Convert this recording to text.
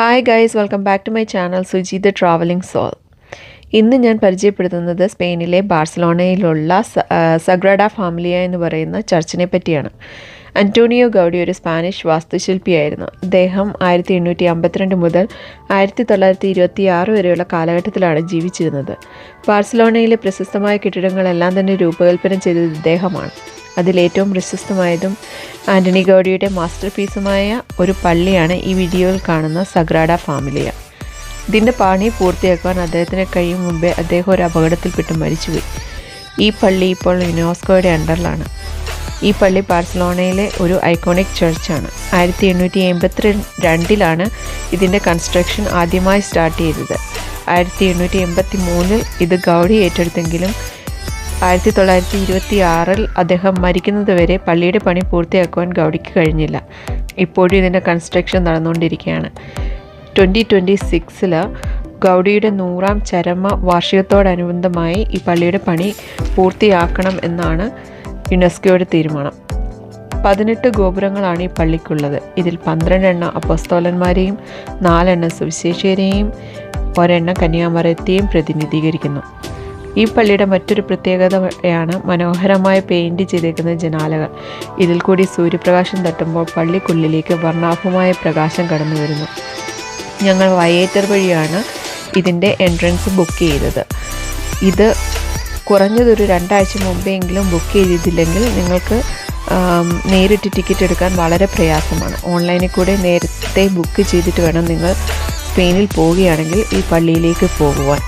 Hi guys welcome back to my channel Suji the travelling soul ഇന്ന് ഞാൻ പരിചയപ്പെടുത്തുന്നത് സ്പെയിനിലെ ബാഴ്സലോണയിലുള്ള സഗ്രാഡ ഫാമിലിയ എന്ന് പറയുന്ന ചർച്ചിനെ പറ്റിയാണ്. അന്റോണിയോ ഗൗഡി ഒരു സ്പാനിഷ് വാസ്തുശില്പിയായിരുന്നു. അദ്ദേഹം ആയിരത്തി എണ്ണൂറ്റി അമ്പത്തിരണ്ട് മുതൽ ആയിരത്തി തൊള്ളായിരത്തി ഇരുപത്തി ആറ് വരെയുള്ള കാലഘട്ടത്തിലാണ് ജീവിച്ചിരുന്നത്. ബാഴ്സലോണയിലെ പ്രശസ്തമായ കെട്ടിടങ്ങളെല്ലാം തന്നെ രൂപകൽപ്പന ചെയ്തത് ഇദ്ദേഹമാണ്. അതിലേറ്റവും പ്രശസ്തമായതും ആന്റണി ഗൗഡിയുടെ മാസ്റ്റർ പീസുമായ ഒരു പള്ളിയാണ് ഈ വീഡിയോയിൽ കാണുന്ന സഗ്രാഡ ഫാമിലിയ. ഇതിന്റെ പണി പൂർത്തിയാക്കുവാൻ അദ്ദേഹത്തിന് കഴിയും മുമ്പേ അദ്ദേഹം ഒരു അപകടത്തിൽപ്പെട്ട് മരിച്ചുപോയി. ഈ പള്ളി ഇപ്പോൾ യുനെസ്കോയുടെ അണ്ടറിലാണ്. ഈ പള്ളി ബാർസലോണയിലെ ഒരു ഐക്കോണിക് ചർച്ചാണ്. ആയിരത്തി എണ്ണൂറ്റി എൺപത്തി രണ്ടിലാണ് ഇതിന്റെ കൺസ്ട്രക്ഷൻ ആദ്യമായി സ്റ്റാർട്ട് ചെയ്തത്. ആയിരത്തി എണ്ണൂറ്റി എൺപത്തി മൂന്നിൽ ഇത് ഗൗഡി ഏറ്റെടുത്തെങ്കിലും ആയിരത്തി തൊള്ളായിരത്തി ഇരുപത്തി ആറിൽ അദ്ദേഹം മരിക്കുന്നതുവരെ പള്ളിയുടെ പണി പൂർത്തിയാക്കുവാൻ ഗൗഡിക്ക് കഴിഞ്ഞില്ല. ഇപ്പോഴും ഇതിന്റെ കൺസ്ട്രക്ഷൻ നടന്നുകൊണ്ടിരിക്കുകയാണ്. ട്വന്റി ട്വന്റി സിക്സിൽ ഗൗഡിയുടെ നൂറാം ചരമ വാർഷികത്തോടനുബന്ധമായി ഈ പള്ളിയുടെ പണി പൂർത്തിയാക്കണം എന്നാണ് യുനെസ്കോയുടെ തീരുമാനം. പതിനെട്ട് ഗോപുരങ്ങളാണ് ഈ പള്ളിക്കുള്ളത്. ഇതിൽ പന്ത്രണ്ടെണ്ണം അപ്പസ്തോലന്മാരെയും നാലെണ്ണം സുവിശേഷരെയും ഒരെണ്ണം കന്യാമരത്തെയും പ്രതിനിധീകരിക്കുന്നു. ഈ പള്ളിയുടെ മറ്റൊരു പ്രത്യേകതയാണ് മനോഹരമായ പെയിന്റ് ചെയ്തേക്കുന്ന ജനാലകൾ. ഇതിൽ കൂടി സൂര്യപ്രകാശം തട്ടുമ്പോൾ പള്ളിക്കുള്ളിലേക്ക് വർണാഭമായ പ്രകാശം കടന്നു വരുന്നു. ഞങ്ങൾ വയേറ്റർ വഴിയാണ് ഇതിന്റെ എൻട്രൻസ് ബുക്ക് ചെയ്തത്. ഇത് കുറഞ്ഞതൊരു രണ്ടാഴ്ച മുമ്പെങ്കിലും ബുക്ക് ചെയ്തിട്ടില്ലെങ്കിൽ നിങ്ങൾക്ക് നേരിട്ട് ടിക്കറ്റ് എടുക്കാൻ വളരെ പ്രയാസമാണ്. ഓൺലൈനിൽ കൂടെ നേരത്തെ ബുക്ക് ചെയ്തിട്ട് വേണം നിങ്ങൾ സ്പെയിനിൽ പോവുകയാണെങ്കിൽ ഈ പള്ളിയിലേക്ക് പോകുവാൻ.